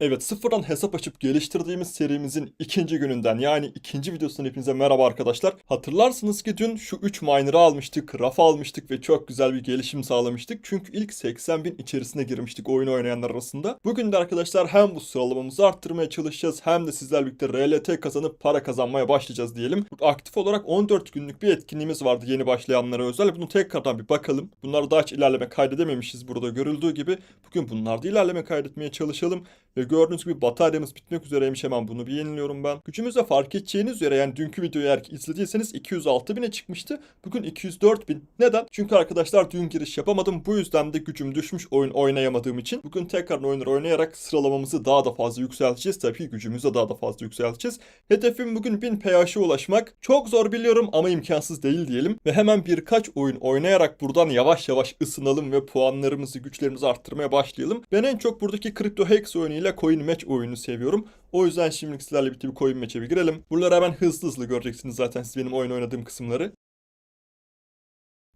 Evet sıfırdan hesap açıp geliştirdiğimiz serimizin ikinci gününden yani ikinci videosundan hepinize merhaba arkadaşlar. Hatırlarsınız ki dün şu 3 miner'ı almıştık, raf almıştık ve çok güzel bir gelişim sağlamıştık. Çünkü ilk 80 bin içerisine girmiştik oyun oynayanlar arasında. Bugün de arkadaşlar hem bu sıralamamızı arttırmaya çalışacağız hem de sizlerle birlikte RLT kazanıp para kazanmaya başlayacağız diyelim. Aktif olarak 14 günlük bir etkinliğimiz vardı yeni başlayanlara özel. Bunu tekrardan bir bakalım. Bunlarda daha hiç ilerleme kaydedememişiz burada görüldüğü gibi. Bugün bunlarda ilerleme kaydetmeye çalışalım. Ve gördüğünüz gibi bataryamız bitmek üzereymiş hemen bunu bir yeniliyorum ben. Gücümüzde fark edeceğiniz üzere yani dünkü videoyu eğer izlediyseniz 206 bine çıkmıştı. Bugün 204 bin. Neden? Çünkü arkadaşlar dün giriş yapamadım. Bu yüzden de gücüm düşmüş oyun oynayamadığım için. Bugün tekrar oyunları oynayarak sıralamamızı daha da fazla yükselteceğiz. Tabii ki gücümüzü daha da fazla yükselteceğiz. Hedefim bugün 1000 PH'e ulaşmak. Çok zor biliyorum ama imkansız değil diyelim. Ve hemen birkaç oyun oynayarak buradan yavaş yavaş ısınalım ve puanlarımızı, güçlerimizi arttırmaya başlayalım. Ben en çok buradaki Crypto Hex oyunuyla Coin Match oyununu seviyorum. O yüzden şimdi sizlerle birlikte bir Coin Match'e bir girelim. Buraları hemen hızlı hızlı göreceksiniz zaten siz benim oyun oynadığım kısımları.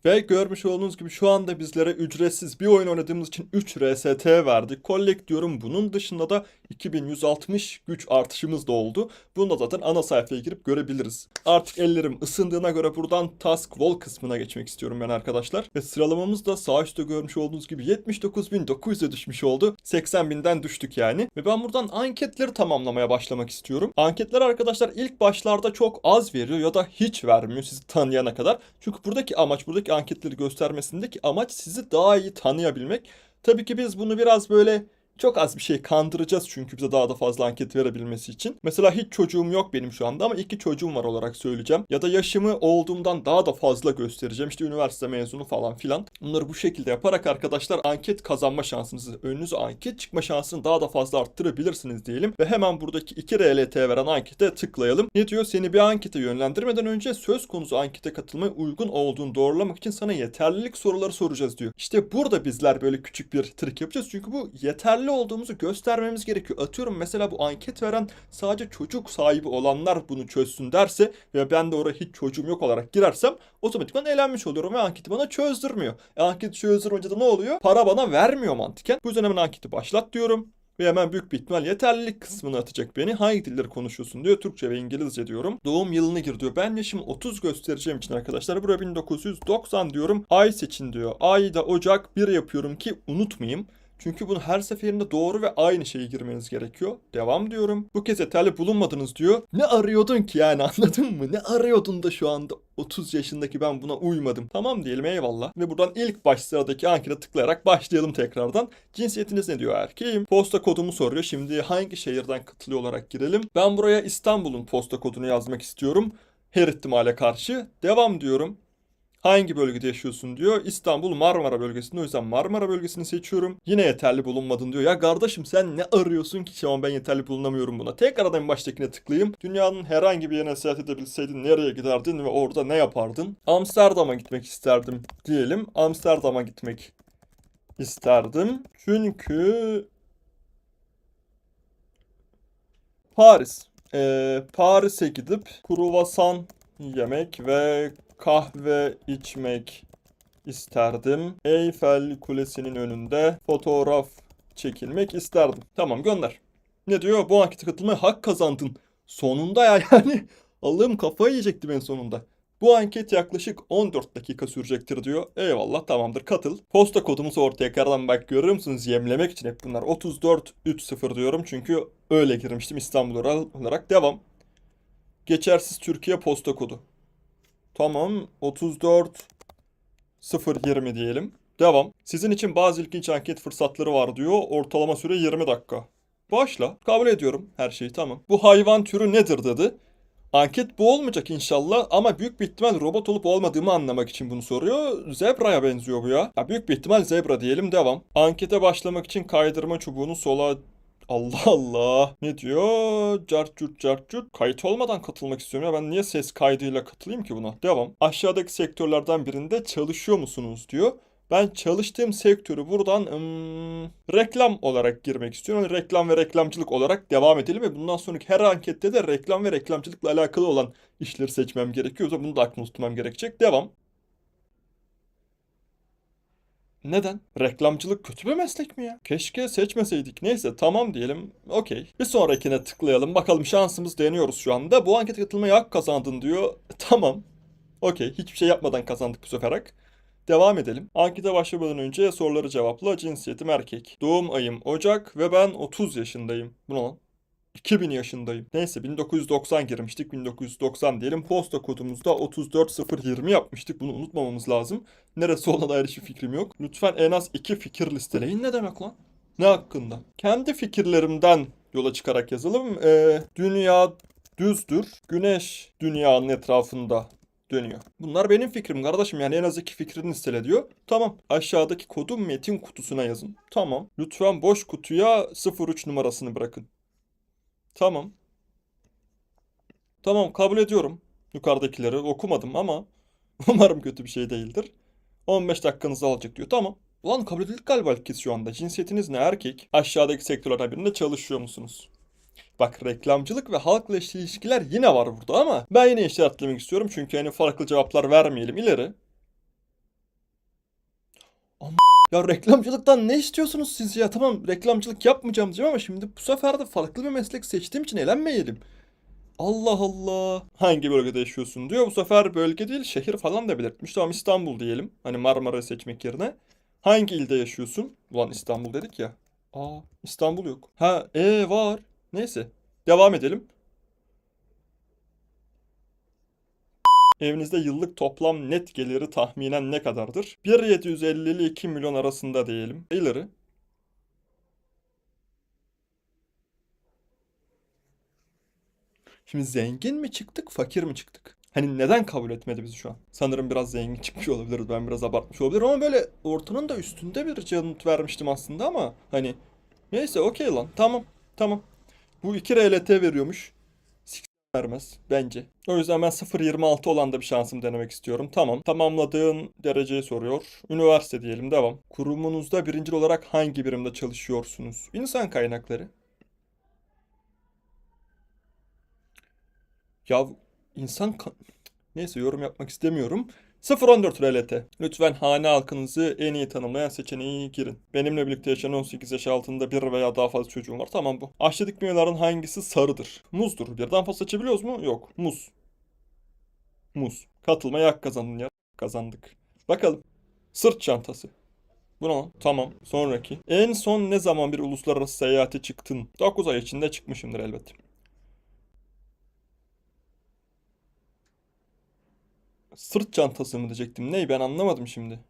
Ve görmüş olduğunuz gibi şu anda bizlere ücretsiz bir oyun oynadığımız için 3 RST verdi. Collect diyorum. Bunun dışında da 2160 güç artışımız da oldu. Bunu da zaten ana sayfaya girip görebiliriz. Artık ellerim ısındığına göre buradan Task Wall kısmına geçmek istiyorum ben arkadaşlar. Ve sıralamamız da sağ üstte görmüş olduğunuz gibi 79.900'e düşmüş oldu. 80.000'den düştük yani. Ve ben buradan anketleri tamamlamaya başlamak istiyorum. Anketler arkadaşlar ilk başlarda çok az veriyor ya da hiç vermiyor sizi tanıyana kadar. Çünkü buradaki amaç, buradaki anketleri göstermesindeki amaç sizi daha iyi tanıyabilmek. Tabii ki biz bunu biraz böyle çok az bir şey kandıracağız çünkü bize daha da fazla anket verebilmesi için. Mesela hiç çocuğum yok benim şu anda ama iki çocuğum var olarak söyleyeceğim. Ya da yaşımı olduğumdan daha da fazla göstereceğim. İşte üniversite mezunu falan filan. Bunları bu şekilde yaparak arkadaşlar anket kazanma şansınızı, önünüze anket çıkma şansını daha da fazla arttırabilirsiniz diyelim. Ve hemen buradaki 2 RLT veren ankete tıklayalım. Ne diyor? Seni bir ankete yönlendirmeden önce söz konusu ankete katılmaya uygun olduğunu doğrulamak için sana yeterlilik soruları soracağız diyor. İşte burada bizler böyle küçük bir trik yapacağız. Çünkü bu yeterli olduğumuzu göstermemiz gerekiyor. Atıyorum mesela bu anket veren sadece çocuk sahibi olanlar bunu çözsün derse ve ben de oraya hiç çocuğum yok olarak girersem otomatikman eğlenmiş oluyorum ve anketi bana çözdürmüyor. E, anketi çözdürünce de ne oluyor? Para bana vermiyor mantıken. Bu yüzden hemen anketi başlat diyorum. Ve hemen büyük bir ihtimal yeterlilik kısmına atacak beni. Hangi dilleri konuşuyorsun diyor. Türkçe ve İngilizce diyorum. Doğum yılını gir diyor. Ben yaşım 30 göstereceğim için arkadaşlar. Buraya 1990 diyorum. Ay seçin diyor. Ayda Ocak 1 yapıyorum ki unutmayayım. Çünkü bunu her seferinde doğru ve aynı şeyi girmeniz gerekiyor. Devam diyorum. Bu kez yeterli bulunmadınız diyor. Ne arıyordun ki yani anladın mı? Ne arıyordun da şu anda 30 yaşındaki ben buna uymadım. Tamam diyelim eyvallah. Ve buradan ilk baş sıradaki ankete tıklayarak başlayalım tekrardan. Cinsiyetiniz ne diyor erkeğim? Posta kodumu soruyor. Şimdi hangi şehirden katılıyor olarak girelim. Ben buraya İstanbul'un posta kodunu yazmak istiyorum. Her ihtimale karşı. Devam diyorum. Hangi bölgede yaşıyorsun diyor. İstanbul Marmara bölgesinde. O yüzden Marmara bölgesini seçiyorum. Yine yeterli bulunmadın diyor. Ya kardeşim sen ne arıyorsun ki? Şu ben yeterli bulunamıyorum buna. Tekrardan en baştakine tıklayayım. Dünyanın herhangi bir yerine seyahat edebilseydin nereye giderdin ve orada ne yapardın? Amsterdam'a gitmek isterdim diyelim. Amsterdam'a gitmek isterdim. Çünkü Paris. Ee, Paris'e gidip kruvasan yemek ve kahve içmek isterdim. Eyfel Kulesi'nin önünde fotoğraf çekilmek isterdim. Tamam gönder. Ne diyor? Bu ankete katılmaya hak kazandın. Sonunda ya yani. Allah'ım kafayı yiyecektim en sonunda. Bu anket yaklaşık 14 dakika sürecektir diyor. Eyvallah tamamdır katıl. Posta kodumuz ortaya tekrardan bak görüyor musunuz? Yemlemek için hep bunlar. 3430 diyorum çünkü öyle girmiştim İstanbul olarak. Devam. Geçersiz Türkiye posta kodu. Tamam 34 020 diyelim. Devam. Sizin için bazı ilginç anket fırsatları var diyor. Ortalama süre 20 dakika. Başla. Kabul ediyorum. Her şey tamam. Bu hayvan türü nedir dedi. Anket bu olmayacak inşallah ama büyük bir ihtimal robot olup olmadığımı anlamak için bunu soruyor. Zebra'ya benziyor bu ya. ya. Büyük bir ihtimal zebra diyelim devam. Ankete başlamak için kaydırma çubuğunu sola Allah Allah. Ne diyor? Cart curt cart curt. Kayıt olmadan katılmak istiyorum ya. Ben niye ses kaydıyla katılayım ki buna? Devam. Aşağıdaki sektörlerden birinde çalışıyor musunuz diyor. Ben çalıştığım sektörü buradan ım, reklam olarak girmek istiyorum. Yani reklam ve reklamcılık olarak devam edelim ve bundan sonraki her ankette de reklam ve reklamcılıkla alakalı olan işleri seçmem gerekiyor. O zaman bunu da aklımda tutmam gerekecek. Devam. Neden? Reklamcılık kötü bir meslek mi ya? Keşke seçmeseydik. Neyse tamam diyelim. Okey. Bir sonrakine tıklayalım. Bakalım şansımız deniyoruz şu anda. Bu ankete katılmaya hak kazandın diyor. Tamam. Okey. Hiçbir şey yapmadan kazandık bu sefer hak. Devam edelim. Ankete başlamadan önce soruları cevapla. Cinsiyetim erkek. Doğum ayım Ocak ve ben 30 yaşındayım. Bu ne lan? 2000 yaşındayım. Neyse 1990 girmiştik. 1990 diyelim. Posta kodumuzda 34020 yapmıştık. Bunu unutmamamız lazım. Neresi olduğuna dair hiçbir fikrim yok. Lütfen en az iki fikir listeleyin. Ne demek lan? Ne hakkında? Kendi fikirlerimden yola çıkarak yazalım. Ee, dünya düzdür. Güneş dünyanın etrafında dönüyor. Bunlar benim fikrim kardeşim. Yani en az iki fikrini listele diyor. Tamam. Aşağıdaki kodu metin kutusuna yazın. Tamam. Lütfen boş kutuya 03 numarasını bırakın. Tamam. Tamam kabul ediyorum. Yukarıdakileri okumadım ama umarım kötü bir şey değildir. 15 dakikanızı alacak diyor. Tamam. Ulan kabul edildik galiba ilk şu anda. Cinsiyetiniz ne erkek? Aşağıdaki sektörlerden birinde çalışıyor musunuz? Bak reklamcılık ve halkla ilişkiler yine var burada ama ben yine işaretlemek istiyorum çünkü hani farklı cevaplar vermeyelim ileri. Ama ya reklamcılıktan ne istiyorsunuz siz ya? Tamam reklamcılık yapmayacağım diyeceğim ama şimdi bu sefer de farklı bir meslek seçtiğim için eğlenmeyelim. Allah Allah. Hangi bölgede yaşıyorsun diyor. Bu sefer bölge değil şehir falan da belirtmiş. Tamam İstanbul diyelim. Hani Marmara'yı seçmek yerine. Hangi ilde yaşıyorsun? Ulan İstanbul dedik ya. Aa İstanbul yok. Ha e var. Neyse. Devam edelim. Evinizde yıllık toplam net geliri tahminen ne kadardır? 1.750 ile 2 milyon arasında diyelim. İleri. Şimdi zengin mi çıktık, fakir mi çıktık? Hani neden kabul etmedi bizi şu an? Sanırım biraz zengin çıkmış olabiliriz. Ben biraz abartmış olabilirim ama böyle ortanın da üstünde bir yanıt vermiştim aslında ama hani neyse okey lan. Tamam. Tamam. Bu 2 RLT veriyormuş. Vermez bence. O yüzden ben 0.26 olan da bir şansım denemek istiyorum. Tamam. Tamamladığın dereceyi soruyor. Üniversite diyelim. Devam. Kurumunuzda birincil olarak hangi birimde çalışıyorsunuz? İnsan kaynakları. Ya insan Neyse yorum yapmak istemiyorum. 014 RLT. Lütfen hane halkınızı en iyi tanımlayan seçeneği girin. Benimle birlikte yaşayan 18 yaş altında bir veya daha fazla çocuğum var. Tamam bu. Aşağıdaki meyvelerin hangisi sarıdır? Muzdur. Birden fazla seçebiliyoruz mu? Yok. Muz. Muz. Katılmaya hak kazandın ya. Kazandık. Bakalım. Sırt çantası. Bu ne? Tamam. Sonraki. En son ne zaman bir uluslararası seyahate çıktın? 9 ay içinde çıkmışımdır elbet. Sırt çantası mı diyecektim. Ney ben anlamadım şimdi.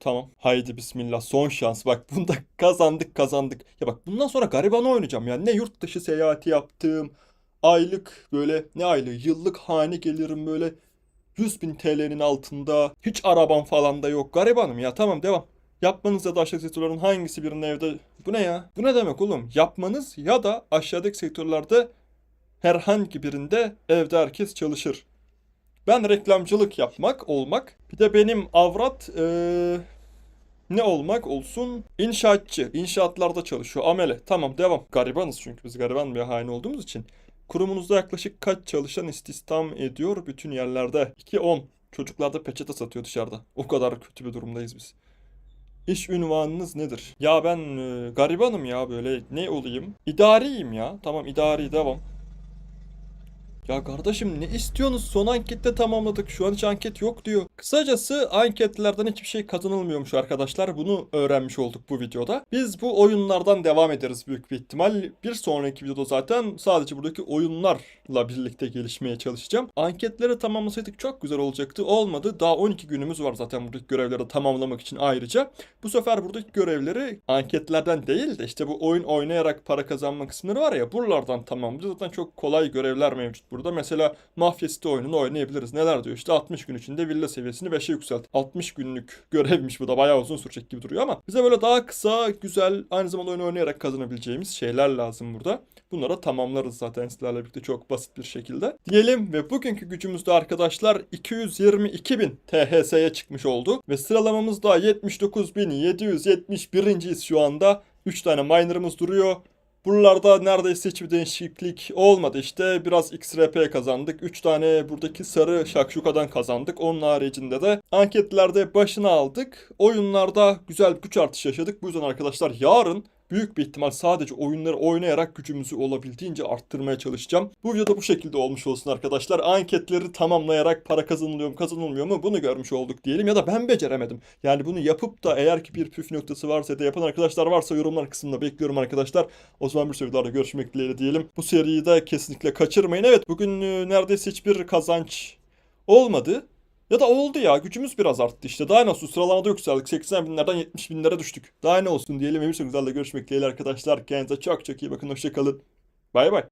Tamam. Haydi bismillah. Son şans. Bak bunda kazandık kazandık. Ya bak bundan sonra garibanı oynayacağım ya. Ne yurt dışı seyahati yaptım. Aylık böyle ne aylığı yıllık hane gelirim böyle 100 bin TL'nin altında. Hiç arabam falan da yok. Garibanım ya. Tamam devam. Yapmanız ya da aşağıdaki sektörlerin hangisi birinin evde... Bu ne ya? Bu ne demek oğlum? Yapmanız ya da aşağıdaki sektörlerde herhangi birinde evde herkes çalışır. Ben reklamcılık yapmak, olmak. Bir de benim avrat eee, ne olmak olsun? İnşaatçı. İnşaatlarda çalışıyor. Amele. Tamam devam. Garibanız çünkü biz gariban bir hane olduğumuz için. Kurumunuzda yaklaşık kaç çalışan istihdam ediyor bütün yerlerde? 2-10. Çocuklar da peçete satıyor dışarıda. O kadar kötü bir durumdayız biz. İş ünvanınız nedir? Ya ben e, garibanım ya böyle ne olayım? İdariyim ya. Tamam idari devam. Ya kardeşim ne istiyorsunuz? Son ankette tamamladık. Şu an hiç anket yok diyor. Kısacası anketlerden hiçbir şey kazanılmıyormuş arkadaşlar. Bunu öğrenmiş olduk bu videoda. Biz bu oyunlardan devam ederiz büyük bir ihtimal. Bir sonraki videoda zaten sadece buradaki oyunlarla birlikte gelişmeye çalışacağım. Anketleri tamamlasaydık çok güzel olacaktı. Olmadı. Daha 12 günümüz var zaten buradaki görevleri tamamlamak için ayrıca. Bu sefer buradaki görevleri anketlerden değil de işte bu oyun oynayarak para kazanma kısımları var ya buralardan tamamlayacağız. Zaten çok kolay görevler mevcut burada. Mesela Mafya City oyununu oynayabiliriz. Neler diyor işte 60 gün içinde villa seviyesini 5'e yükselt. 60 günlük görevmiş bu da bayağı uzun sürecek gibi duruyor ama bize böyle daha kısa, güzel, aynı zamanda oyun oynayarak kazanabileceğimiz şeyler lazım burada. Bunlara tamamlarız zaten sizlerle birlikte çok basit bir şekilde. Diyelim ve bugünkü gücümüzde arkadaşlar 222.000 THS'ye çıkmış oldu. Ve sıralamamızda 79.771.yiz şu anda. 3 tane miner'ımız duruyor. Buralarda neredeyse hiçbir değişiklik olmadı işte. Biraz XRP kazandık. 3 tane buradaki sarı şakşukadan kazandık. Onun haricinde de anketlerde başına aldık. Oyunlarda güzel güç artışı yaşadık. Bu yüzden arkadaşlar yarın büyük bir ihtimal sadece oyunları oynayarak gücümüzü olabildiğince arttırmaya çalışacağım. Bu videoda bu şekilde olmuş olsun arkadaşlar. Anketleri tamamlayarak para kazanılıyor mu kazanılmıyor mu bunu görmüş olduk diyelim. Ya da ben beceremedim. Yani bunu yapıp da eğer ki bir püf noktası varsa ya da yapan arkadaşlar varsa yorumlar kısmında bekliyorum arkadaşlar. O zaman bir videolarda görüşmek dileğiyle diyelim. Bu seriyi de kesinlikle kaçırmayın. Evet bugün e, neredeyse hiçbir kazanç olmadı. Ya da oldu ya gücümüz biraz arttı işte. Daha nasıl sıralamada yükseldik. 80 binlerden 70 binlere düştük. Daha ne olsun diyelim. Sonraki videoda görüşmek dileğiyle arkadaşlar. Kendinize çok çok iyi bakın. Hoşçakalın. Bay bay.